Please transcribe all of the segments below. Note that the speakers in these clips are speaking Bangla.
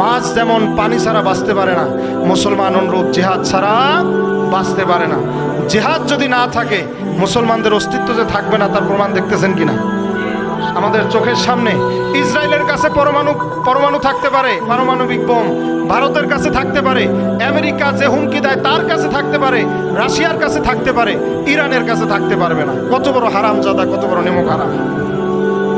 মাছ যেমন পানি ছাড়া বাঁচতে পারে না, মুসলমান অনুরূপ জেহাদ ছাড়া বাঁচতে পারে না। জেহাদ যদি না থাকে, মুসলমানদের অস্তিত্ব যে থাকবে না, তার প্রমাণ দেখতেছেন কিনা? আমাদের চোখের সামনে ইসরায়েলের কাছে পরমাণু পরমাণু থাকতে পারে, পারমাণবিক বোম ভারতের কাছে থাকতে পারে, আমেরিকা যে হুমকি দেয় তার কাছে থাকতে পারে, রাশিয়ার কাছে থাকতে পারে, ইরানের কাছে থাকতে পারবে না। কত বড় হারামজাদা, কত বড় নেমক হারাম।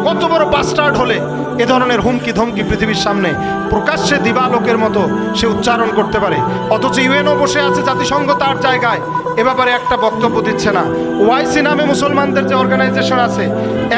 কত বড় বাস্টার্ড হলে এ ধরনের হুমকি ধমকি পৃথিবীর সামনে প্রকাশ্যে দিবালোকের মতো সে উচ্চারণ করতে পারে। অথচ ইউএনও বসে আছে জাতিসংঘ তার জায়গায়। এ ব্যাপারে একটা বক্তব্য দিচ্ছে না। ওয়াইসি নামে মুসলমানদের যে অর্গানাইজেশন আছে,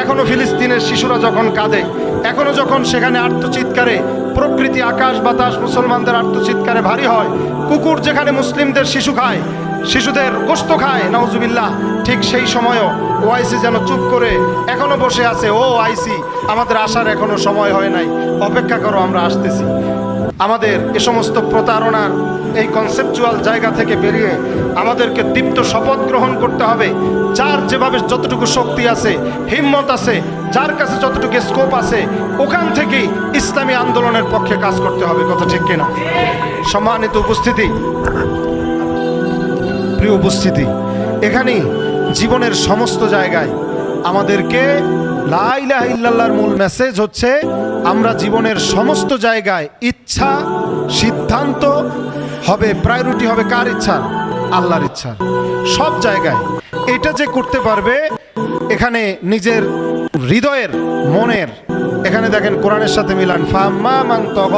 এখনও ফিলিস্তিনের শিশুরা যখন কাঁদে, এখনও যখন সেখানে আত্মচিৎকারে, প্রকৃতি আকাশ বাতাস মুসলমানদের আত্মচিৎকারে ভারী হয়, কুকুর যেখানে মুসলিমদের শিশু খায় শিশুদের গোস্ত খায় নওজুবিল্লাহ ঠিক সেই সময়ও ওআইসি যেন চুপ করে এখনও বসে আছে, ও আইসি, আমাদের আসার এখনও সময় হয় নাই, অপেক্ষা করো, আমরা আসতেছি। আমাদের এ সমস্ত প্রতারণার এই কনসেপচুয়াল জায়গা থেকে বেরিয়ে আমাদেরকে দীপ্ত শপথ গ্রহণ করতে হবে। যার যেভাবে যতটুকু শক্তি আছে, হিম্মত আছে, যার কাছে যতটুকু স্কোপ আছে, ওখান থেকেই ইসলামী আন্দোলনের পক্ষে কাজ করতে হবে। কথা ঠিক কিনা? সম্মানিত উপস্থিতি প্রিয় উপস্থিতি এখানে জীবনের সমস্ত জায়গায় আমাদেরকে লাইলাহ ইল্লাল্লাহর মূল মেসেজ হচ্ছে, আমরা জীবনের সমস্ত জায়গায় ইচ্ছা, সিদ্ধান্ত হবে প্রায়োরিটি হবে কার ইচ্ছা? আল্লাহর ইচ্ছা। সব জায়গায় এটা যে করতে পারবে, এখানে নিজের হৃদয়ের, মনের, এখানে দেখেন কোরআনের সাথে মিলান, ফাম্মা তগ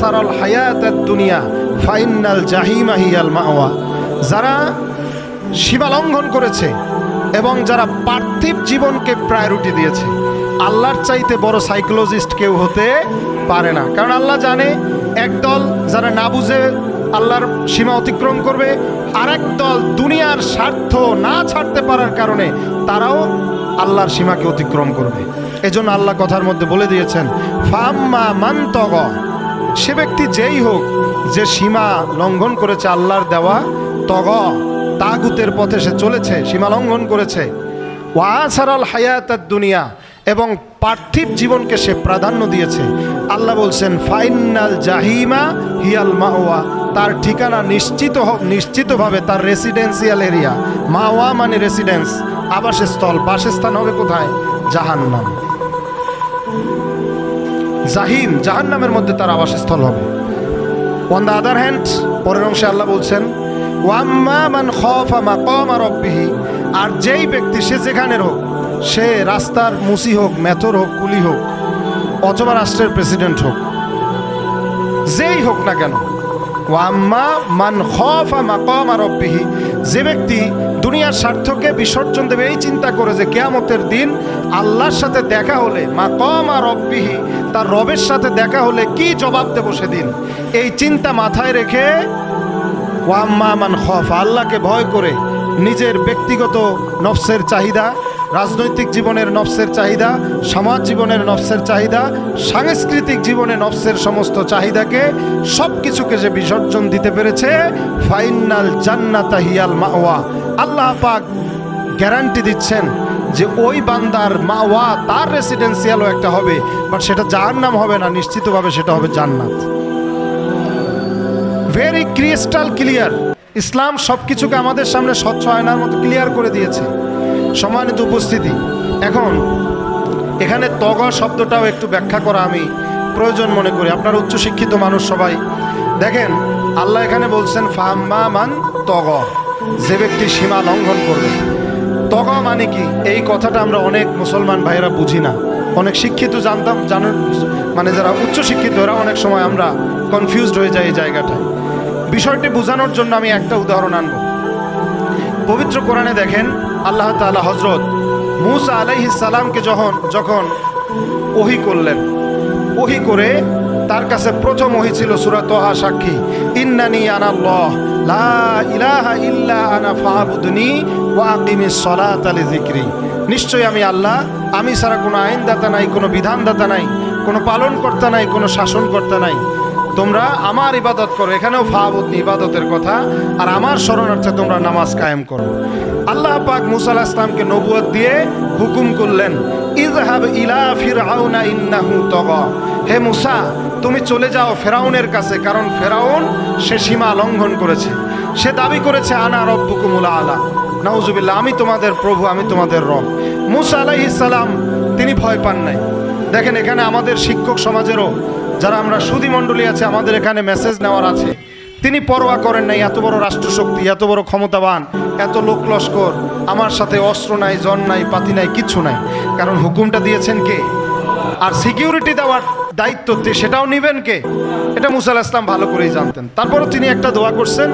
সারাল হায়াতাদ দুনিয়া ফাইনাল জাহিমা হিয়াল মাওয়া। যারা সীমা লঙ্ঘন করেছে এবং যারা পার্থিব জীবনকে প্রায়োরিটি দিয়েছে, আল্লাহর চাইতে বড় সাইকোলজিস্ট কেউ হতে পারে না। কারণ আল্লাহ জানে একদল যারা না বুঝে আল্লাহর সীমা অতিক্রম করবে আরেক দল দুনিয়ার স্বার্থ না ছাড়তে পারার কারণে তারাও আল্লাহর সীমাকে অতিক্রম করবে। এজন্য আল্লাহ কথার মধ্যে বলে দিয়েছেন, ফাম্মা মান্তগ সে ব্যক্তি যেই হোক, যে সীমা লঙ্ঘন করেছে আল্লাহর দেওয়া তগ, তাগুতের পথে সে চলেছে, সীমা লঙ্ঘন করেছে। ওয়াসারাল হায়াতার দুনিয়া, এবং পার্থিব জীবনকে সে প্রাধান্য দিয়েছে। আল্লাহ বলছেন ফাইনাল জাহিমা হিয়াল মাওয়া, তার ঠিকানা নিশ্চিত নিশ্চিতভাবে তার রেসিডেন্সিয়াল এরিয়া। মাওয়া মানে রেসিডেন্স, আবাসস্থল, বাসস্থান হবে কোথায়? জাহান্নাম। জাহিম, জাহান্নামের মধ্যে তার আবাসস্থল হবে। অন দ্য আদার হ্যান্ড পরের অংশে আল্লাহ বলছেন ওয়াম্মা মান খফা মাকামা রব্বিহি, আর যেই ব্যক্তি সে যেখানের হোক সে রাস্তার মুসি হোক, মেথর হোক, কুলি হোক, অথবা রাষ্ট্রের প্রেসিডেন্ট হোক, যেই হোক না কেন, ওয়াম্মা মান খফা মাকামা রব্বিহি, যে ব্যক্তি দুনিয়ার স্বার্থকে বিসর্জন দেবে, এই চিন্তা করে যে কেয়ামতের দিন আল্লাহর সাথে দেখা হলে মা মাকামা রব্বিহি, তার রবের সাথে দেখা হলে কি জবাব দেবো সেদিন? এই চিন্তা মাথায় রেখে ওয়াম্মা মান খফ, আল্লাহকে ভয় করে নিজের ব্যক্তিগত নফসের চাহিদা, রাজনৈতিক জীবনের নফসের চাহিদা, সমাজ জীবনের নফসের চাহিদা, সাংস্কৃতিক জীবনে নফসের সমস্ত চাহিদাকে সব কিছুকে যে বিসর্জন দিতে পেরেছে ফাইনাল জান্নাতা হিয়াল মাওয়া। আল্লাহ পাক গ্যারান্টি দিচ্ছেন যে ওই বান্দার মাওয়া তার রেসিডেন্সিয়ালও একটা হবে, বাট সেটা জাহান্নাম হবে না, নিশ্চিতভাবে সেটা হবে জান্নাত। ভেরি ক্রিস্টাল ক্লিয়ার ইসলাম সব কিছুকে আমাদের সামনে স্বচ্ছ আয়নার মতো ক্লিয়ার করে দিয়েছে। সম্মানিত উপস্থিতি, এখন এখানে তগ শব্দটাও একটু ব্যাখ্যা করা আমি প্রয়োজন মনে করি। আপনার উচ্চশিক্ষিত মানুষ সবাই। দেখেন, আল্লাহ এখানে বলছেন ফাম্মা মান তগ। যে ব্যক্তি সীমা লঙ্ঘন করবে। তগ মানে কি? এই কথাটা আমরা অনেক মুসলমান ভাইয়েরা বুঝি না। অনেক শিক্ষিত জানতাম জানার মানে যারা উচ্চশিক্ষিত, এরা অনেক সময় আমরা কনফিউজড হয়ে যাই এই জায়গাটায়। বিষয়টি বোঝানোর জন্য আমি একটা উদাহরণ আনব। পবিত্র কোরআনে দেখেন, আল্লাহ তাআলা হজরত মুসা আলাইহিস সালামকে যখন যখন ওহি করলেন, ওহি করে তার কাছে প্রথম ওহি ছিল সূরা তোহা সাক্ষী, ইন্নানি আনাল্লাহ, লা ইলাহা ইল্লা আনা ফাবুদনি ওয়া আকিমিস সালাতা লিযিকরি। নিশ্চয়ই আমি আল্লাহ, আমি ছাড়া কোনো আইনদাতা নাই, কোনো বিধানদাতা নাই, কোনো পালনকর্তা নাই, কোনো শাসনকর্তা নাই। তোমরা আমার ইবাদত করো, এখানেও ফাবুদ ইবাদতের কথা, আর আমার স্মরণার্থে তোমরা নামাজ কায়েম করো। আল্লাহ পাক মুসা আলাহিস ইসলামকে নবুয়ত দিয়ে হুকুম করলেন ইজহাব ইলা ফিরআউনা ইন্নাহু হে মুসা, তুমি চলে যাও ফেরাউনের কাছে, কারণ ফেরাউন সে সীমা লঙ্ঘন করেছে। সে দাবি করেছে, আনা রব্বুকুমুল আলা। নাউজুবিল্লাহ, আমি তোমাদের প্রভু, আমি তোমাদের রব। মুসা আলাইহিস তিনি ভয় পান নাই। দেখেন, এখানে আমাদের শিক্ষক সমাজেরও যারা আমরা সুদী মণ্ডলী আছে, আমাদের এখানে মেসেজ নেওয়ার আছে। তিনি পরোয়া করেন নাই, এত বড় রাষ্ট্রশক্তি, এত বড় ক্ষমতাবান, এত লোক লস্কর, আমার সাথে অস্ত্র নাই, জন নাই, পাতি নাই, কিচ্ছু নাই। কারণ হুকুমটা দিয়েছেন কে? আর সিকিউরিটি দেওয়ার দায়িত্ব সেটাও নিবেন কে? এটা মুসা আলাহিস ইসলাম ভালো করেই জানতেন। তারপরও তিনি একটা দোয়া করছেন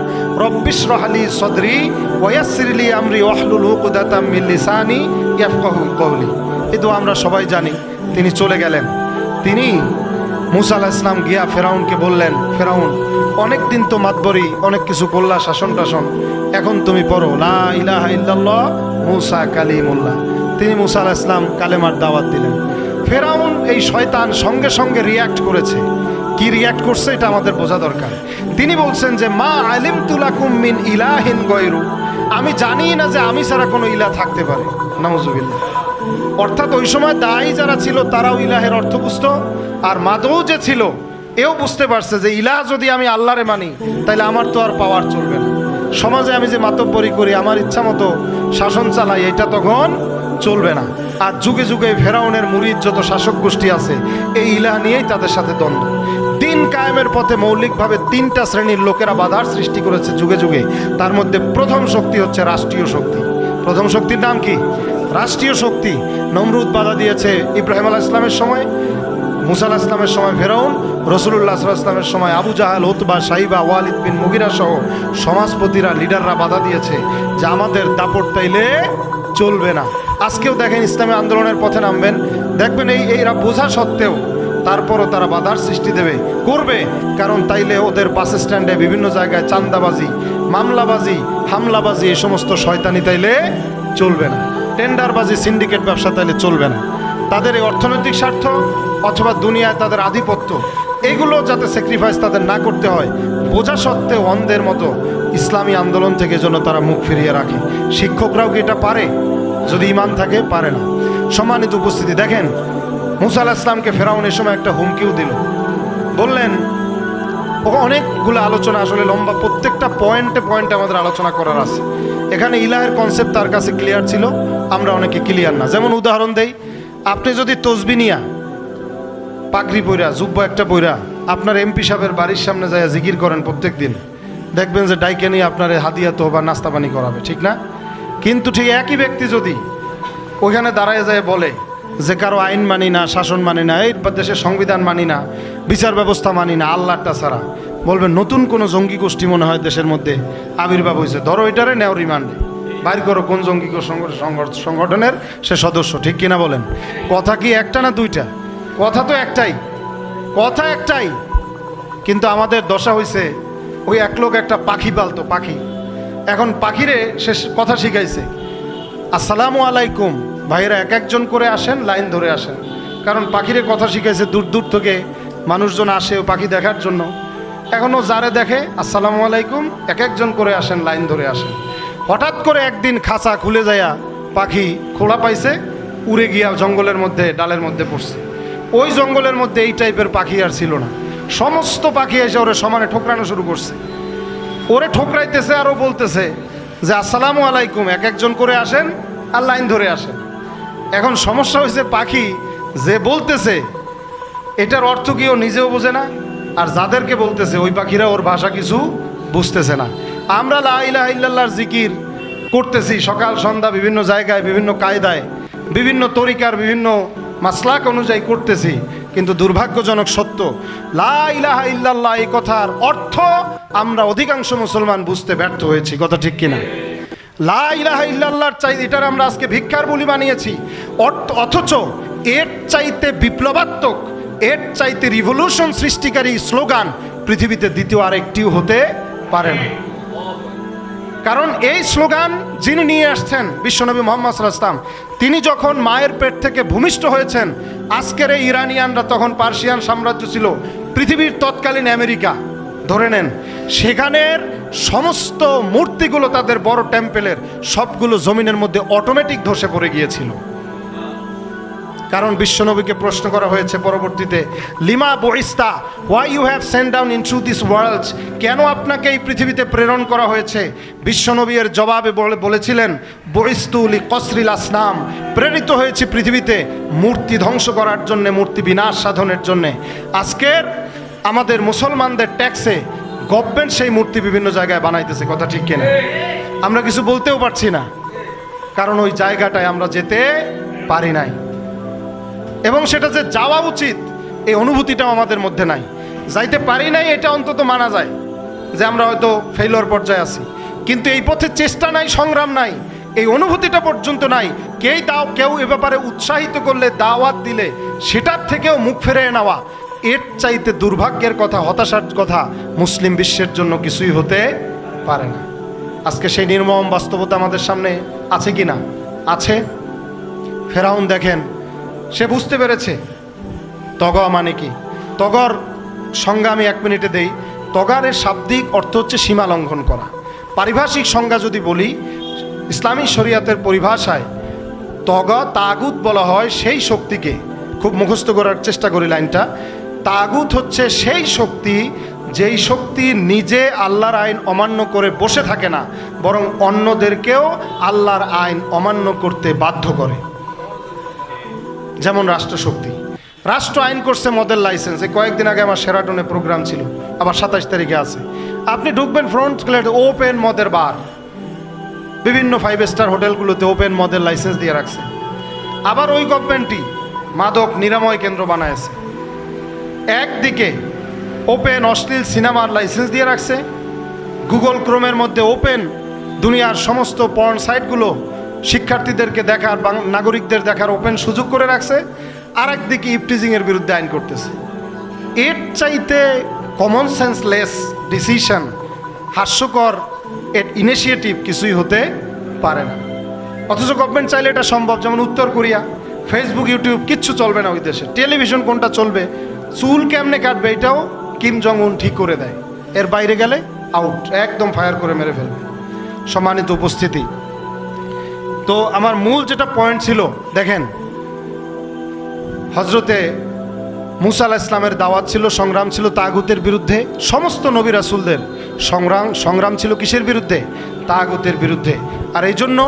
রব্বিশ রহালি সদরি ওয়াসিরলি আমরি ওয়াহলুল উকদাতাম মিন লিসানি ইয়াফকাহু কওলি। এই দোয়া আমরা সবাই জানি, তিনি চলে গেলেন। তিনি মুসা ইসলাম গিয়া ফেরাউনকে বললেন, ফেরাউন, অনেক দিন তো মাতবরি, অনেক কিছু করলা, শাসন টাসন। এখন তুমি পড়ো, লা ইলাহা ইল্লাল্লাহ, মুসা কালিমুল্লাহ। তিনি মুসা ইসলাম কালেমার দাওয়াত দিলেন। ফেরাউন এই শয়তান সঙ্গে সঙ্গে রিয়াক্ট করেছে। কি রিয়াক্ট করছে, এটা আমাদের বোঝা দরকার। তিনি বলছেন যে, মা আলিম তুলাকুম মিন ইলাহিন গয়রু। আমি জানি না যে আমি ছাড়া কোনো ইলা থাকতে পারে। নাউজুবিল্লাহ। অর্থাৎ ওই সময় দায়ী যারা ছিল, তারাও ইলাহের অর্থ বুঝতো। আর মাদও যে ছিল, এও বুঝতে পারছে যে ইলাহ যদি আমি আল্লাহরে মানি তাহলে আমার তো আর পাওয়ার চলবে না। সমাজে আমি যে মাতব্বরি করি, আমার ইচ্ছা মতো শাসন চালাই, এটা তখন চলবে না। আর যুগে যুগে ফেরাউনের মুরিদ যত শাসক গোষ্ঠী আছে, এই ইলাহ নিয়েই তাদের সাথে দ্বন্দ্ব। দিন কায়েমের পথে মৌলিকভাবে তিনটা শ্রেণির লোকেরা বাধার সৃষ্টি করেছে যুগে যুগে। তার মধ্যে প্রথম শক্তি হচ্ছে রাষ্ট্রীয় শক্তি। প্রথম শক্তির নাম কি? রাষ্ট্রীয় শক্তি নমরুদ বাধা দিয়েছে ইব্রাহিম আলাহ ইসলামের সময়, মুসা আলাহ ইসলামের সময় ফেরাউন রসুল্লাহ সাল্লাহ ইসলামের সময় আবু জাহাল ওতবা সাহিবা ওয়ালিদ বিন মুগিরা সহ সমাজপতিরা, লিডাররা বাধা দিয়েছে যে আমাদের দাপট তাইলে চলবে না। আজকেও দেখেন ইসলামী আন্দোলনের পথে নামবেন। দেখবেন এই এইরা বোঝা সত্ত্বেও তারপরও তারা বাধার সৃষ্টি দেবে। করবে, কারণ তাইলে ওদের বাস স্ট্যান্ডে বিভিন্ন জায়গায় চান্দাবাজি মামলাবাজি, হামলাবাজি, এই সমস্ত শয়তানি তাইলে চলবে না। টেন্ডারবাজি সিন্ডিকেট ব্যবসা তাহলে চলবে না। তাদের এই অর্থনৈতিক স্বার্থ অথবা দুনিয়ায় তাদের আধিপত্য, এগুলো যাতে স্যাক্রিফাইস তাদের না করতে হয়, বোঝা সত্ত্বেও অন্ধের মতো ইসলামী আন্দোলন থেকে যেন তারা মুখ ফিরিয়ে রাখে। শিক্ষকরাও কি এটা পারে? যদি ইমান থাকে, পারে না। সম্মানিত উপস্থিতি, দেখেন, মুসা ইসলামকে ফেরাউন এ সময় একটা হুমকিও দিল। বললেন অনেকগুলো আলোচনা আসলে লম্বা, প্রত্যেকটা পয়েন্টে পয়েন্টে আমাদের আলোচনা করার আছে। এখানে ইলাহের কনসেপ্ট তার কাছে ক্লিয়ার ছিল, আমরা অনেকে ক্লিয়ার না। যেমন উদাহরণ দেই, আপনি যদি তসবি নিয়া, পাগড়ি বইরা জুব্বা একটা বইরা আপনার এমপি সাহেবের বাড়ির সামনে যায় জিকির করেন প্রত্যেক দিন দেখবেন যে ডাইকে নিয়ে আপনার হাদিয়া তো বা নাস্তা পানি করাবে, ঠিক না? কিন্তু ঠিক একই ব্যক্তি যদি ওইখানে দাঁড়ায় যায় বলে যে কারও আইন মানি না, শাসন মানি না, এই দেশের সংবিধান মানি না, বিচার ব্যবস্থা মানি না, আল্লাহটা ছাড়া। বলবেন, নতুন কোনো জঙ্গি গোষ্ঠী মনে হয় দেশের মধ্যে? আবির্ভাব হয়েছে ধরো এটারে নেও রিমান্ডে। বাইর করো কোন জঙ্গি সংগঠনের সে সদস্য, ঠিক কিনা বলেন? কথা কি একটা না দুইটা? কথা তো একটাই। কথা একটাই। কিন্তু আমাদের দশা হয়েছে ওই এক লোক একটা পাখি পালতো, পাখি। এখন পাখিরে সে কথা শিখাইছে। আসসালামু আলাইকুম। ভাইরা এক একজন করে আসেন, লাইন ধরে আসেন। কারণ পাখিরে কথা শিখাইছে দূর দূর থেকে মানুষজন আসে পাখি দেখার জন্য। এখনও যারে দেখে, আসসালামু আলাইকুম, এক একজন করে আসেন, লাইন ধরে আসেন। হঠাৎ করে একদিন খাঁচা খুলে যায়া পাখি খোলা পাইছে, উড়ে গিয়া জঙ্গলের মধ্যে, ডালের মধ্যে পড়ছে। ওই জঙ্গলের মধ্যে এই টাইপের পাখি আর ছিল না। সমস্ত পাখি এসে ওরে সমানে ঠোকরানো শুরু করছে। ওরে ঠোকরাইতেছে আরও বলতেছে যে, আসসালামু আলাইকুম, এক একজন করে আসেন আর লাইন ধরে আসে। এখন সমস্যা হয়েছে পাখি যে বলতেছে, এটার অর্থ কি ও নিজেও বোঝে না? আর যাদেরকে বলতেছে, ওই পাখিরা ওর ভাষা কিছু বুঝতেছে না। আমরা লা ইলাহা ইল্লাল্লাহর জিকির করতেছি সকাল, সন্ধ্যা, বিভিন্ন জায়গায়, বিভিন্ন কায়দায়, বিভিন্ন তরিকার, বিভিন্ন মাসলাক অনুযায়ী করতেছি, কিন্তু দুর্ভাগ্যজনক সত্য, লা ইলাহা এই কথার অর্থ আমরা অধিকাংশ মুসলমান বুঝতে ব্যর্থ হয়েছি। কথা ঠিক কিনা? লা ইল্লাল্লাহর চাই এটার আমরা আজকে ভিক্ষার বলি বানিয়েছি। অথচ এর চাইতে বিপ্লবাত্মক, এর চাইতে রিভলিউশন সৃষ্টিকারী স্লোগান পৃথিবীতে দ্বিতীয় আরেকটিও হতে পারে না। কারণ এই স্লোগান যিনি নিয়ে আসছেন বিশ্বনবী মোহাম্মদ সাল্লাম তিনি যখন মায়ের পেট থেকে ভূমিষ্ঠ হয়েছেন, আজকের এই ইরানিয়ানরা তখন পার্সিয়ান সাম্রাজ্য ছিল, পৃথিবীর তৎকালীন আমেরিকা। ধরে নেন, সেখানের সমস্ত মূর্তিগুলো তাদের বড় টেম্পেলের সবগুলো জমিনের মধ্যে অটোমেটিক ধসে পড়ে গিয়েছিল। কারণ বিশ্বনবীকে প্রশ্ন করা হয়েছে পরবর্তীতে, লিমা বহিস্তা why you have sent down into this world কেন আপনাকে এই পৃথিবীতে প্রেরণ করা হয়েছে? বিশ্বনবী এর জবাবে বলে বলেছিলেন বহিস্তুলি কসরিল আসনাম, প্রেরিত হয়েছে পৃথিবীতে মূর্তি ধ্বংস করার জন্যে, মূর্তি বিনাশ সাধনের জন্যে। আজকের আমাদের মুসলমানদের ট্যাক্সে গভর্নমেন্ট সেই মূর্তি বিভিন্ন জায়গায় বানাইতেছে, কথা ঠিক কিনা? আমরা কিছু বলতেও পারছি না, কারণ ওই জায়গাটায় আমরা যেতে পারি নাই। এবং সেটা যে যাওয়া উচিত, এই অনুভূতিটাও আমাদের মধ্যে নাই। যাইতে পারি নাই, এটা অন্তত মানা যায় যে আমরা হয়তো ফেইলর পর্যায়ে আছি। কিন্তু এই পথে চেষ্টা নাই, সংগ্রাম নাই, এই অনুভূতিটা পর্যন্ত নাই। কেই দাও, কেউ এ ব্যাপারে উৎসাহিত করলে, দাওয়াত দিলে, সেটার থেকেও মুখ ফেরে নেওয়া। এর চাইতে দুর্ভাগ্যের কথা, হতাশার কথা মুসলিম বিশ্বের জন্য কিছুই হতে পারে না। আজকে সেই নির্মম বাস্তবতা আমাদের সামনে আছে কি না? আছে। ফেরাউন দেখেন, সে বুঝতে পেরেছে। তগ মানে কি? তগর সংজ্ঞা আমি এক মিনিটে দেই। তগারের শাব্দিক অর্থ হচ্ছে সীমা লঙ্ঘন করা। পারিভাষিক সংজ্ঞা যদি বলি, ইসলামী শরিয়াতের পরিভাষায় তগ তাগুত বলা হয় সেই শক্তিকে। খুব মুখস্থ করার চেষ্টা করি লাইনটা। তাগুত হচ্ছে সেই শক্তি, যেই শক্তি নিজে আল্লাহর আইন অমান্য করে বসে থাকে না, বরং অন্যদেরকেও আল্লাহর আইন অমান্য করতে বাধ্য করে। যেমন রাষ্ট্রশক্তি। রাষ্ট্র আইন করছে মদের লাইসেন্স এই কয়েকদিন আগে আমার সেরাটনে প্রোগ্রাম ছিল। আবার সাতাশ তারিখে আছে। আপনি ঢুকবেন ফ্রন্ট প্লেট ওপেন মদের বার বিভিন্ন ফাইভ স্টার হোটেলগুলোতে ওপেন মদের লাইসেন্স দিয়ে রাখছে। আবার ওই গভর্নমেন্টই মাদক নিরাময় কেন্দ্র বানায়ছে একদিকে ওপেন অশ্লীল সিনেমার লাইসেন্স দিয়ে রাখছে গুগল ক্রোমের মধ্যে ওপেন দুনিয়ার সমস্ত পর্ন সাইটগুলো শিক্ষার্থীদেরকে দেখার, বাং- নাগরিকদের দেখার ওপেন সুযোগ করে রাখছে আর একদিকে ইপটিজিংয়ের বিরুদ্ধে আইন করতেছে। এর চাইতে কমন সেন্স লেস ডিসিশন হাস্যকর এর ইনিশিয়েটিভ কিছুই হতে পারে না। অথচ গভর্নমেন্ট চাইলে এটা সম্ভব, যেমন উত্তর কোরিয়া। ফেসবুক ইউটিউব কিচ্ছু চলবে না ওই দেশে। টেলিভিশন কোনটা চলবে, চুল কেমনে কাটবে এটাও কিম জং উন ঠিক করে দেয়। এর বাইরে গেলে আউট একদম ফায়ার করে মেরে ফেলবে। সম্মানিত উপস্থিতি। তো আমার মূল যেটা পয়েন্ট ছিল, দেখেন হজরতে মুসা আলাহ ইসলামের দাওয়াত ছিল, সংগ্রাম ছিল তাগুতের বিরুদ্ধে। সমস্ত নবী রাসুলদের সংগ্রাম সংগ্রাম ছিল কিসের বিরুদ্ধে? তাগুতের বিরুদ্ধে। আর এই জন্য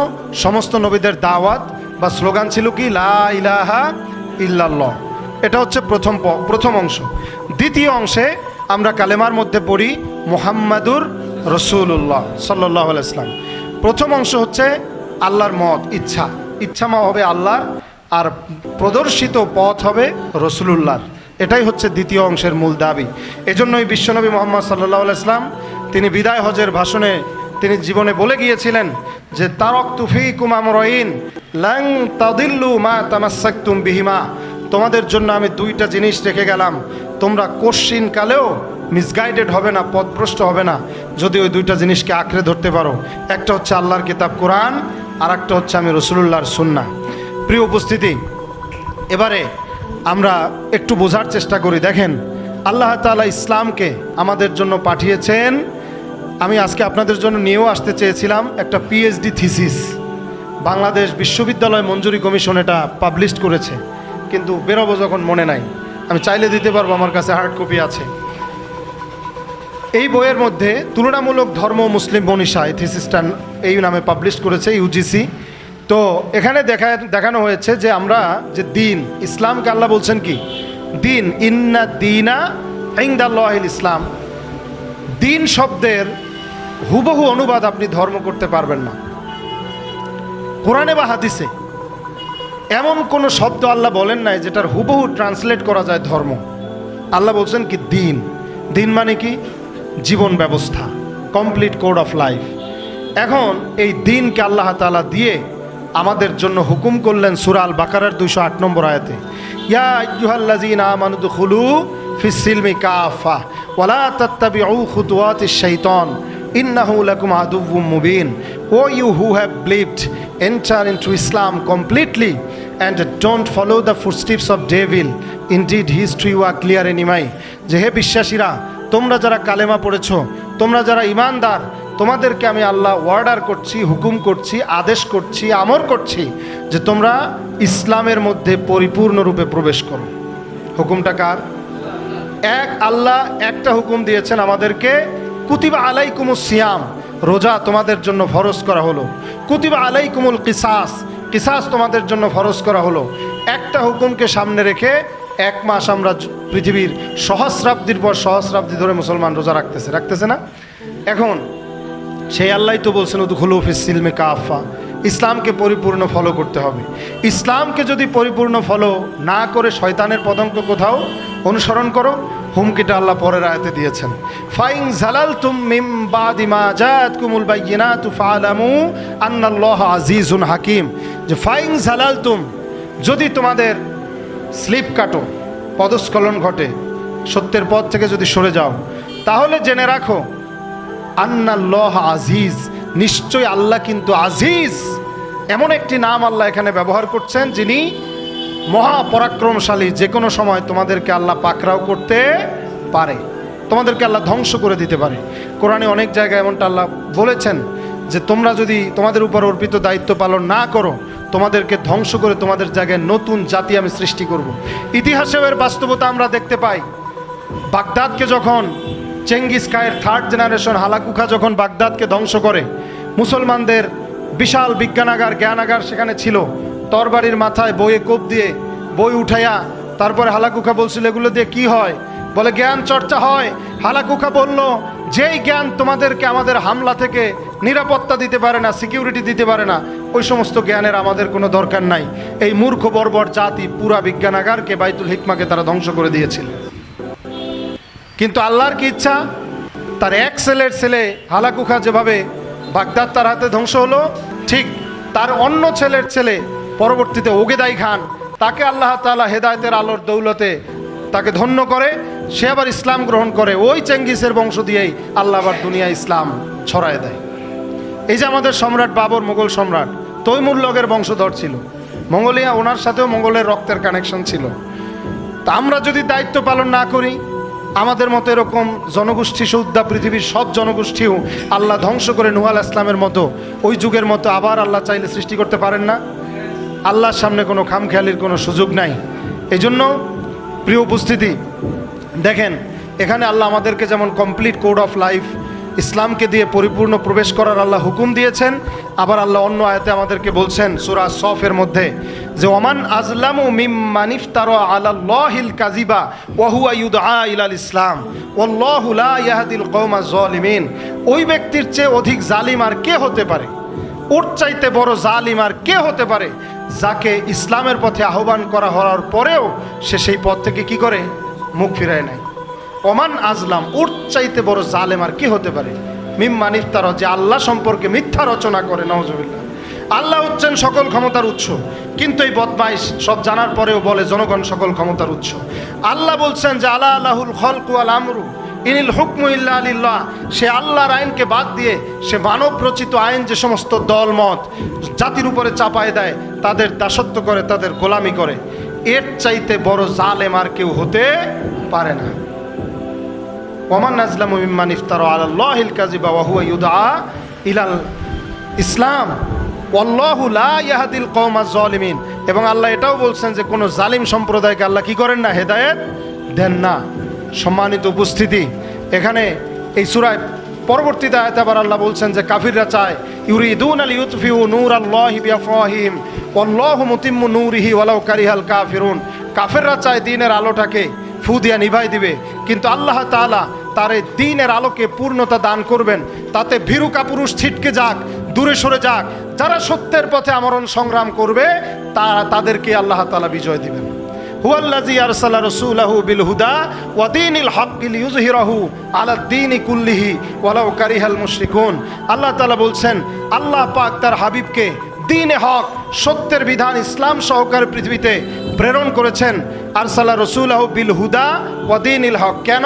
সমস্ত নবীদের দাওয়াত বা স্লোগান ছিল কি? লা ইলাহা ইল্লাল্লাহ। এটা হচ্ছে প্রথম প্রথম অংশ। দ্বিতীয় অংশে আমরা কালেমার মধ্যে পড়ি মোহাম্মাদুর রসুল্লাহ সাল্লাহ ইসলাম প্রথম অংশ হচ্ছে আল্লাহর মত, ইচ্ছা। ইচ্ছা মা হবে আল্লাহর, আর প্রদর্শিত পথ হবে রসুলুল্লাহর। এটাই হচ্ছে দ্বিতীয় অংশের মূল দাবি। এজন্যই বিশ্বনবী মোহাম্মদ সাল্লাহ ইসলাম তিনি বিদায় হজের ভাষণে তিনি জীবনে বলে গিয়েছিলেন যে তারক তুফি কুমাম রইন তাদিল্লু মা বিহিমা। তোমাদের জন্য আমি দুইটা জিনিস রেখে গেলাম। তোমরা কোশ্চিন কালেও মিসগাইডেড হবে না, পথভ্রষ্ট হবে না, যদি ওই দুইটা জিনিসকে আঁকড়ে ধরতে পারো। একটা হচ্ছে আল্লাহর কিতাব কোরআন আর একটা হচ্ছে আমি রসুলুল্লাহর সুন্না প্রিয় উপস্থিতি, এবারে আমরা একটু বোঝার চেষ্টা করি। দেখেন, আল্লাহ তাআলা ইসলামকে আমাদের জন্য পাঠিয়েছেন। আমি আজকে আপনাদের জন্য নিয়েও আসতে চেয়েছিলাম একটা পিএইচডি থিসিস বাংলাদেশ বিশ্ববিদ্যালয় মঞ্জুরি কমিশন এটা পাবলিশ করেছে। কিন্তু বেরোবো যখন মনে নাই। আমি চাইলে দিতে পারব, আমার কাছে হার্ড কপি আছে। এই বইয়ের মধ্যে তুলনামূলক ধর্ম মুসলিম মনীষা, এই এই নামে পাবলিশ করেছে ইউজিসি তো এখানে দেখা, দেখানো হয়েছে যে আমরা যে দিন, ইসলামকে আল্লাহ বলছেন কি? দিন, ইন্না দিনা ইংদাল্লাহিল ইসলাম। দিন শব্দের হুবহু অনুবাদ আপনি ধর্ম করতে পারবেন না। কোরআনে বা হাদিসে এমন কোনো শব্দ আল্লাহ বলেন নাই যেটার হুবহু ট্রান্সলেট করা যায় ধর্ম। আল্লাহ বলছেন কি দিন। দিন মানে কি? জীবন ব্যবস্থা কমপ্লিট কোড অফ লাইফ এখন এই দিনকে আল্লাহ তাআলা দিয়ে আমাদের জন্য হুকুম করলেন সুরাল বাকারার দুইশো আট নম্বর আয়াতে। ইয়া আইয়ুহাল্লাযীনা আমানু দুখুলু ফিস সিলমি কাফা লাকুম আদুউম Mubin. O you who have believed enter into Islam completely and don't follow the footsteps of devil. Indeed his you are clear enemy যে হে বিশ্বাসীরা, তোমরা যারা কালেমা পড়েছ, তোমরা যারা ইমানদার, তোমাদেরকে আমি আল্লাহ অর্ডার করছি, হুকুম করছি, আদেশ করছি, আমর করছি যে তোমরা ইসলামের মধ্যে পরিপূর্ণরূপে প্রবেশ করো। হুকুমটা কার? এক, আল্লাহ একটা হুকুম দিয়েছেন আমাদেরকে, কুতিবা আলাইকুমুস সিয়াম, রোজা তোমাদের জন্য ফরজ করা হলো। কুতিবা আলাই আলাইকুমুল কিসাস। কিসাস তোমাদের জন্য ফরজ করা হলো। একটা হুকুমকে সামনে রেখে এক মাস আমরা পৃথিবীর সহস্রাব্দির পর সহস্রাব্দি ধরে মুসলমান রোজা রাখতেছে। রাখতেছে না? এখন সেই আল্লাহ তো বলছেন, উদখুলু ফিসিলমে কাফা ইসলামকে পরিপূর্ণ ফলো করতে হবে। ইসলামকে যদি পরিপূর্ণ ফলো না করে শয়তানের পদঙ্ক কোথাও অনুসরণ করো হুমকিটা আল্লাহ পরের আয়াতে দিয়েছেন। ফাইং জালাল তুম মিম বাদিমা জাত কুমুল বাইয়িনা তু ফালামু আন্নাল্লাহ আজিজুন হাকিম। যে ফাইং জালাল তুম যদি তোমাদের স্লিপ কাটো, পদস্খলন ঘটে, সত্যের পথ থেকে যদি সরে যাও, তাহলে জেনে রাখো, আন্নাল্লাহ আজিজ নিশ্চয় আল্লাহ কিন্তু আজিজ এমন একটি নাম আল্লাহ এখানে ব্যবহার করছেন যিনি মহাপরাক্রমশালী যে কোনো সময় তোমাদেরকে আল্লাহ পাকরাও করতে পারে। তোমাদেরকে আল্লাহ ধ্বংস করে দিতে পারে। কোরআনে অনেক জায়গায় এমনটা আল্লাহ বলেছেন যে, তোমরা যদি তোমাদের উপর অর্পিত দায়িত্ব পালন না করো, তোমাদেরকে ধ্বংস করে তোমাদের জায়গায় নতুন জাতি আমি সৃষ্টি করব। ইতিহাসেও এর বাস্তবতা আমরা দেখতে পাই। বাগদাদকে যখন চেঙ্গিস খায়ের থার্ড জেনারেশন হালাকুখা যখন বাগদাদকে ধ্বংস করে, মুসলমানদের বিশাল বিজ্ঞানাগার, জ্ঞানাগার সেখানে ছিল। তরবারির মাথায় বইয়ে কোপ দিয়ে বই উঠাইয়া তারপরে হালাকুখা বলছিল, এগুলো দিয়ে কি হয়? বলে, জ্ঞান চর্চা হয়। হালাকুখা বলল, যেই জ্ঞান তোমাদেরকে আমাদের হামলা থেকে নিরাপত্তা দিতে পারে না, সিকিউরিটি দিতে পারে না, ওই সমস্ত জ্ঞানের আমাদের কোনো দরকার নাই। এই মূর্খ বর্বর জাতি পুরা বিজ্ঞানাগারকে বাইতুল হিকমাকে তারা ধ্বংস করে দিয়েছিল। কিন্তু আল্লাহর কি ইচ্ছা? তার এক ছেলের ছেলে হালাকুখা যেভাবে বাগদাদ তার হাতে ধ্বংস হলো, ঠিক তার অন্য ছেলের ছেলে পরবর্তীতে ওগেদাই খান, তাকে আল্লাহ তাআলা হেদায়তের আলোর দৌলতে তাকে ধন্য করে, সে আবার ইসলাম গ্রহণ করে, ওই চেঙ্গিসের বংশ দিয়েই আল্লাহ আবার দুনিয়া ইসলাম ছড়ায় দেয়। এই যে আমাদের সম্রাট বাবর মোগল সম্রাট, তৈমুর বংশধর ছিল। মঙ্গোলিয়া ওনার সাথেও মঙ্গলের রক্তের কানেকশন ছিল। তা আমরা যদি দায়িত্ব পালন না করি, আমাদের মতো এরকম জনগোষ্ঠী সৌদ্ধা পৃথিবীর সব জনগোষ্ঠীও আল্লাহ ধ্বংস করে নুহাল ইসলামের মতো, ওই যুগের মতো আবার আল্লাহ চাইলে সৃষ্টি করতে পারেন না। আল্লাহর সামনে কোনো খামখেয়ালির কোনো সুযোগ নাই। এই জন্য প্রিয় উপস্থিতি, দেখেন, এখানে আল্লাহ আমাদেরকে যেমন কমপ্লিট কোড অফ লাইফ ইসলামকে দিয়ে পরিপূর্ণ প্রবেশ করার আল্লাহ হুকুম দিয়েছেন, আবার আল্লাহ অন্য আয়াতে আমাদেরকে বলছেন, সুরা সফের মধ্যে, যে ওমান আজলামু মিম মানিফ তার আলাল্লাহিল কাজিবা ওয়াহুয়া ইউদআ ইলাল ইসলাম, ওয়াল্লাহু লা ইয়াহদিল কওমা যালিমিন। ওই ব্যক্তির চেয়ে অধিক জালিম আর কে হতে পারে? ওর চাইতে বড় জালিম আর কে হতে পারে? যাকে ইসলামের পথে আহ্বান করা হওয়ার পরেও সে সেই পথ থেকে কি করে? মুখ ফিরায় নেয়। ওমান আজলাম ওর চাইতে বড় জালেম আর কি হতে পারে? মিম মানিফ তার যে আল্লাহ সম্পর্কে মিথ্যা রচনা করে নওয়াজবিল্লাহ আল্লাহ হচ্ছেন সকল ক্ষমতার উৎস, কিন্তু এই বদমাইশ সব জানার পরেও বলে, জনগণ সকল ক্ষমতার উৎস। আল্লাহ বলছেন যে আল্লাহ আল্লাহুল খলকু আল আমরু। ইনিল হুকমু ইল্লা আলিল্লাহ সে আল্লাহর আইনকে বাদ দিয়ে সে মানব রচিত আইন যে সমস্ত দলমত জাতির উপরে চাপায় দেয়, তাদের দাসত্ব করে, তাদের গোলামি করে, এর চাইতে বড় জালেম আর কেউ হতে পারে না। ওমান নাজলাম মিম্মান ইফতার আল্লাহিল কাজিবা ওয়াহুয়া ইউদা ইলাল ইসলাম। ইয়াহদিল কওমা জালিমিন। এবং আল্লাহ এটাও বলছেন যে কোনো জালিম সম্প্রদায়কে আল্লাহ কি করেন না? হেদায়েত দেন না। সম্মানিত উপস্থিতি। এখানে এই সুরায় পরবর্তীতে আয়াতে আবার আল্লাহ বলছেন যে, কাফিররা চায়, ইউরিদুন আল ইউতফিউ নূর আল্লাহি বিআফওয়াহিম ওয়াল্লাহু মুতিম্মু নূরিহি ওয়ালাউ কারিহাল কাফিরুন। কাফেররা চায় দিনের আলোটাকে ফু দিয়া নিভাই দিবে, কিন্তু আল্লাহ তাআলা তার এই দিনের আলোকে পূর্ণতা দান করবেন। তাতে ভীরু কাপুরুষ ছিটকে যাক, দূরে সরে যাক, যারা সত্যের পথে আমরণ সংগ্রাম করবে তা তাদেরকে আল্লাহ তাআলা বিজয় দিবেন। হুয়াল্লাজি আরসালা রাসূলাহু বিল হুদা ওয়া দীনিল হক লিইয়ুযহিরাহু আলা দ্বীনি কুল্লিহি ওয়ালাউ কারিহাল মুশরিকুন। আল্লাহ তাআলা বলছেন, আল্লাহ পাক তার হাবিবকে দিনে হক, সত্যের বিধান, ইসলাম সহকারে পৃথিবীতে প্রেরণ করেছেন। আরসালা রসুলাহু বিল হুদা ওয়া দীনিল হক। কেন?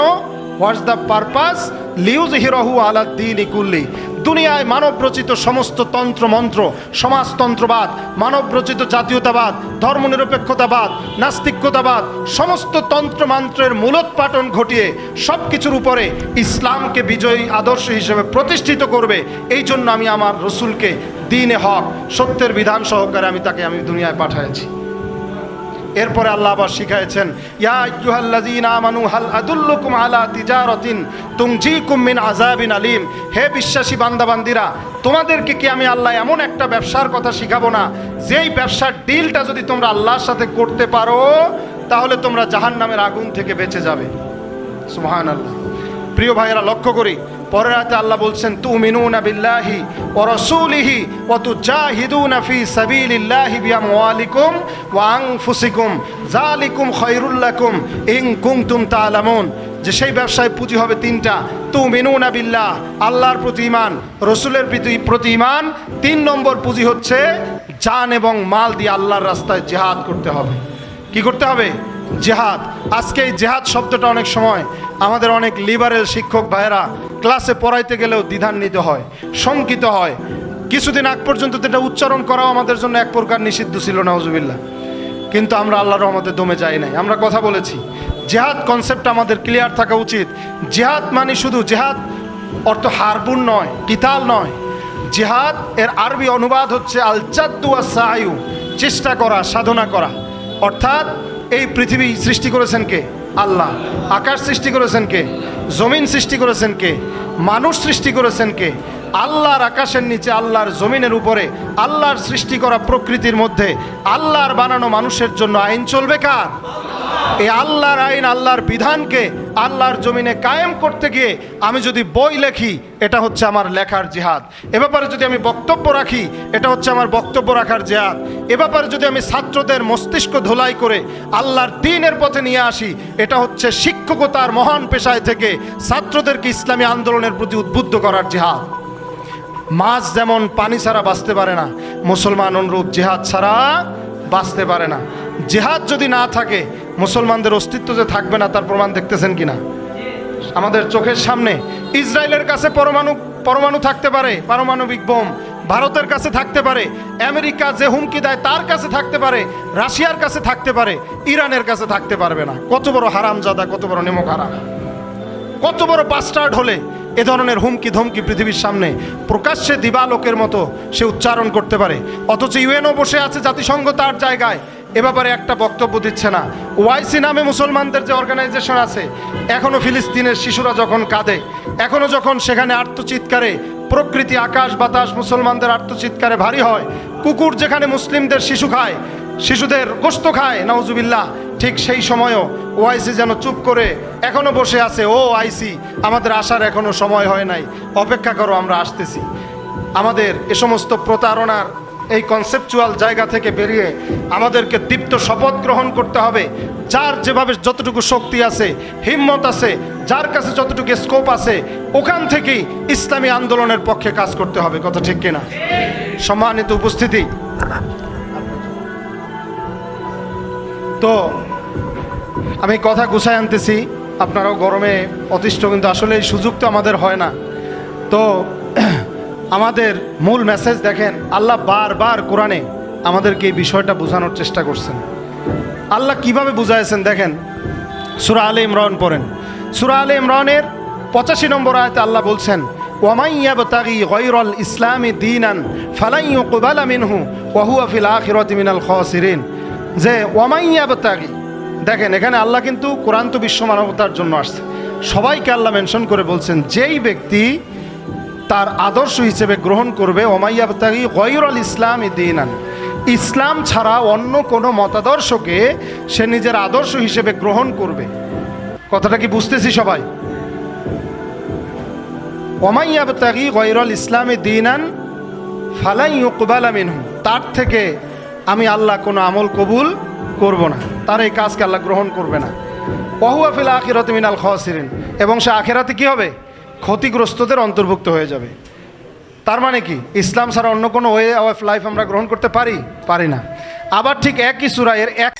হোয়াটস দ্য পারপাস লিউজ হিরহু আলা দিন ইকুল্লি দুনিয়ায় মানব রচিত সমস্ত তন্ত্র মন্ত্র, সমাজতন্ত্রবাদ মানব রচিত জাতীয়তাবাদ, ধর্মনিরপেক্ষতাবাদ নাস্তিক্যতাবাদ সমস্ত তন্ত্রমন্ত্রের মূলোৎপাটন ঘটিয়ে সব কিছুর উপরে ইসলামকে বিজয়ী আদর্শ হিসেবে প্রতিষ্ঠিত করবে, এই জন্য আমি আমার রসুলকে দিনে হক, সত্যের বিধান সহকারে আমি তাকে আমি দুনিয়ায় পাঠাইছি। এরপরে আল্লাহ আবার শিখাইছেন আলিম। হে বিশ্বাসী বান্দাবান্দিরা, তোমাদেরকে কি আমি আল্লাহ এমন একটা ব্যবসার কথা শিখাবো না? যেই ব্যবসার ডিলটা যদি তোমরা আল্লাহর সাথে করতে পারো, তাহলে তোমরা জাহান্নামের আগুন থেকে বেঁচে যাবে। সুবহানাল্লাহ। প্রিয় ভাইয়েরা, লক্ষ্য করি পরের রাতে আল্লাহ বলছেন তু মিনুনা বিল্লাহি ও রসুলিহি ও তু জাহিদুনা ফি সাবিলিল্লাহি বিআমওয়ালিকুম ওয়া আনফুসিকুম। যালিকুম খায়রুল্লাকুম ইন কুনতুম তা'লামুন যে সেই ব্যবসায় পুঁজি হবে তিনটা তু মিনুনা বিল্লাহ আল্লাহর প্রতি ইমান রসুলের প্রতি ইমান তিন নম্বর পুঁজি হচ্ছে জান এবং মাল দিয়ে আল্লাহর রাস্তায় জেহাদ করতে হবে। কি করতে হবে? জেহাদ। আজকে এই জেহাদ শব্দটা অনেক সময় আমাদের অনেক লিবারেল শিক্ষক ভাইয়েরা ক্লাসে পড়াইতে গেলেও দ্বিধান্বিত হয়, শঙ্কিত হয়। কিছুদিন আগ পর্যন্ত এটা উচ্চারণ করাও আমাদের জন্য এক প্রকার নিষিদ্ধ ছিল, নাউজুবিল্লাহ। কিন্তু আমরা আল্লাহর রহমতে দমে যাই নাই। আমরা কথা বলেছি, জেহাদ কনসেপ্ট আমাদের ক্লিয়ার থাকা উচিত। জেহাদ মানে শুধু জেহাদ অর্থ হারবুন নয়, কিতাল নয়। জেহাদ এর আরবি অনুবাদ হচ্ছে আলচাদ্দু সায়ু চেষ্টা করা, সাধনা করা। অর্থাৎ এই পৃথিবী সৃষ্টি করেছেন কে? আল্লাহ। আকাশ সৃষ্টি করেছেন কে? জমিন সৃষ্টি করেছেন কে? মানুষ সৃষ্টি করেছেন কে? আল্লাহর আকাশের নিচে আল্লাহর জমিনের উপরে আল্লাহর সৃষ্টি করা প্রকৃতির মধ্যে আল্লাহর বানানো মানুষের জন্য আইন চলবে কার? এই আল্লাহর আইন, আল্লাহর বিধানকে আল্লাহর জমিনে কায়েম করতে গিয়ে আমি যদি বই লেখি, এটা হচ্ছে আমার লেখার জেহাদ। এ ব্যাপারে যদি আমি বক্তব্য রাখি, এটা হচ্ছে আমার বক্তব্য রাখার জেহাদ। এ ব্যাপারে যদি আমি ছাত্রদের মস্তিষ্ক ধোলাই করে আল্লাহর দিনের পথে নিয়ে আসি, এটা হচ্ছে শিক্ষকতার মহান পেশায় থেকে ছাত্রদেরকে ইসলামী আন্দোলনের প্রতি উদ্বুদ্ধ করার জেহাদ। মাছ যেমন পানি ছাড়া বাঁচতে পারে না, মুসলমান অনুরূপ জেহাদ ছাড়া বাঁচতে পারে না। জেহাদ যদি না থাকে, মুসলমানদের অস্তিত্ব যে থাকবে না, তার প্রমাণ দেখতেছেন কিনা? আমাদের চোখের সামনে ইসরায়েলের কাছে পরমাণু পরমাণু থাকতে পারে, পারমাণবিক বোম ভারতের কাছে থাকতে পারে, আমেরিকা যে হুমকি দেয় তার কাছে থাকতে পারে, রাশিয়ার কাছে থাকতে পারে, ইরানের কাছে থাকতে পারবে না। কত বড় হারামজাদা, কত বড় নেমক হারাম। কত বড় বাস্টার্ড হলে এ ধরনের হুমকি ধমকি পৃথিবীর সামনে প্রকাশ্যে দিবালোকের মতো সে উচ্চারণ করতে পারে। অথচ ইউএনও বসে আছে জাতিসংঘ তার জায়গায়। এ ব্যাপারে একটা বক্তব্য দিচ্ছে না। ওয়াইসি নামে মুসলমানদের যে অর্গানাইজেশন আছে এখনও ফিলিস্তিনের শিশুরা যখন কাঁদে এখনও যখন সেখানে আত্মচিৎকারে, প্রকৃতি আকাশ বাতাস মুসলমানদের আত্মচিৎকারে ভারী হয়, কুকুর যেখানে মুসলিমদের শিশু খায়, শিশুদের গোস্ত খায় নওজুবিল্লাহ ঠিক সেই সময়ও ওআইসি যেন চুপ করে এখনও বসে আছে। ও আইসি, আমাদের আসার এখনও সময় হয় নাই। অপেক্ষা করো, আমরা আসতেছি। আমাদের এ সমস্ত প্রতারণার এই কনসেপচুয়াল জায়গা থেকে বেরিয়ে আমাদেরকে দীপ্ত শপথ গ্রহণ করতে হবে। যার যেভাবে যতটুকু শক্তি আছে, হিম্মত আছে, যার কাছে যতটুকু স্কোপ আছে, ওখান থেকেই ইসলামী আন্দোলনের পক্ষে কাজ করতে হবে। কথা ঠিক কিনা? সম্মানিত উপস্থিতি। তো আমি কথা গুছায় আনতেছি। আপনারাও গরমে অতিষ্ঠ, কিন্তু আসলে এই সুযোগ তো আমাদের হয় না। তো আমাদের মূল মেসেজ দেখেন, আল্লাহ বারবার কোরআনে আমাদেরকে এই বিষয়টা বোঝানোর চেষ্টা করছেন। আল্লাহ কীভাবে বুঝাইছেন দেখেন, সুরা আলে ইমরান পড়েন। সুরা আলে ইমরানের পঁচাশি নম্বর আয়তে আল্লাহ বলছেন ইসলামী ফালাই কুবালা মিনহু যে ওয়ামাইয়াবতাগি দেখেন, এখানে আল্লাহ কিন্তু কোরআন তো বিশ্ব মানবতার জন্য আসছে। সবাইকে আল্লাহ মেনশন করে বলছেন, যেই ব্যক্তি তার আদর্শ হিসেবে গ্রহণ করবে ওমাইয়াবতাগি গৈরল ইসলাম দিনান। ইসলাম ছাড়া অন্য কোনো মতাদর্শকে সে নিজের আদর্শ হিসেবে গ্রহণ করবে। কথাটা কি বুঝতেছি সবাই? ওমাইয়াবতাগি গৈরল ইসলামে দিনান ফালাই কুবালা মিনহু। তার থেকে আমি আল্লাহ কোনো আমল কবুল করব না। তার এই কাজকে আল্লাহ গ্রহণ করবে না। ওহুয়া ফিলা আখিরত মিনাল খাসিরিন। এবং সে আখেরাতে কি হবে? ক্ষতিগ্রস্তদের অন্তর্ভুক্ত হয়ে যাবে। তার মানে কি? ইসলাম ছাড়া অন্য কোনো ওয়ে অফ লাইফ আমরা গ্রহণ করতে পারি? পারি না। আবার ঠিক একই সুরায়ের এক